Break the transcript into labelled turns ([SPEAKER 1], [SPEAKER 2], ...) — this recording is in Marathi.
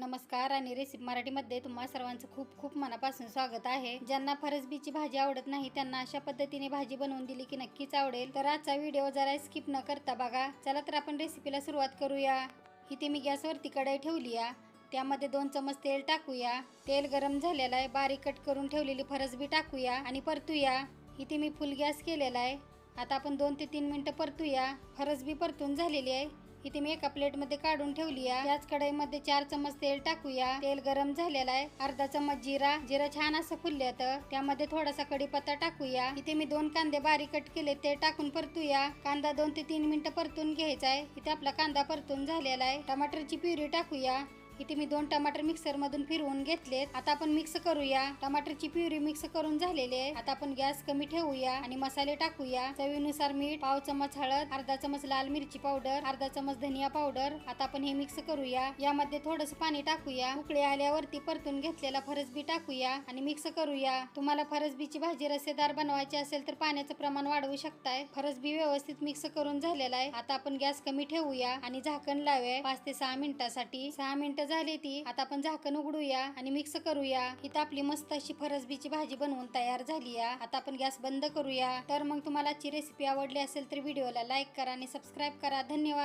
[SPEAKER 1] नमस्कार आणि रेसिपी मराठीमध्ये तुम्हा सर्वांचं खूप खूप मनापासून स्वागत आहे. ज्यांना फरसबीची भाजी आवडत नाही त्यांना अशा पद्धतीने भाजी बनवून दिली की नक्कीच आवडेल. तर आजचा व्हिडिओ जरा स्किप न करता बघा. चला तर आपण रेसिपीला सुरुवात करूया. इथे मी गॅसवरती कढई ठेवली या त्यामध्ये दोन चमच तेल टाकूया. तेल गरम झालेलं आहे. बारीक कट करून ठेवलेली फरसबी टाकूया आणि परतूया. इथे मी फुल गॅस केलेला आहे. आता आपण दोन ते तीन मिनटं परतूया. फरसबी परतून झालेली आहे. इथे मी एका प्लेटमध्ये काढून ठेवली आहे. त्याच कढईमध्ये चार चमच तेल टाकूया. तेल गरम झालेलं आहे. अर्धा चमच जिरा. जिरा छान असं फुलल्यात त्यामध्ये थोडासा कढीपत्ता टाकूया. इथे मी दोन कांदे बारीक कट केले ते टाकून परतूया. कांदा दोन ते तीन मिनिटं परतून घ्यायचा आहे. इथे आपला कांदा परतून झालेला आहे. टमाटरची प्युरी टाकूया. इथे मी दोन टमाटर मिक्सर मधून फिरवून घेतलेत. आता आपण मिक्स करूया. टमाटरची प्युरी मिक्स करून झालेली आहे. आता आपण गॅस कमी ठेवूया आणि मसाले टाकूया. चवीनुसार मीठ पाव चमच हळद अर्धा चमच लाल मिरची पावडर अर्धा चमच धनिया पावडर. आता आपण हे मिक्स करूया. यामध्ये थोडस पाणी टाकूया. उकळी आल्यावरती परतून घेतलेला फरसबी टाकूया आणि मिक्स करूया. तुम्हाला फरसबीची भाजी रसेदार बनवायची असेल तर पाण्याचं प्रमाण वाढवू शकताय. फरसबी व्यवस्थित मिक्स करून झालेला आहे. आता आपण गॅस कमी ठेवूया आणि झाकण लावूया. पाच ते सहा मिनिटासाठी. सहा मिनिटं झाली ती. आता आपण झाकण उघडूया आणि मिक्स करूया. इथं आपली मस्त अशी फरसबीची भाजी बनवून तयार झाली आता आपण गॅस बंद करूया. तर मग तुम्हाला आजची रेसिपी आवडली असेल तर व्हिडिओला लाईक करा आणि सबस्क्राईब करा. धन्यवाद.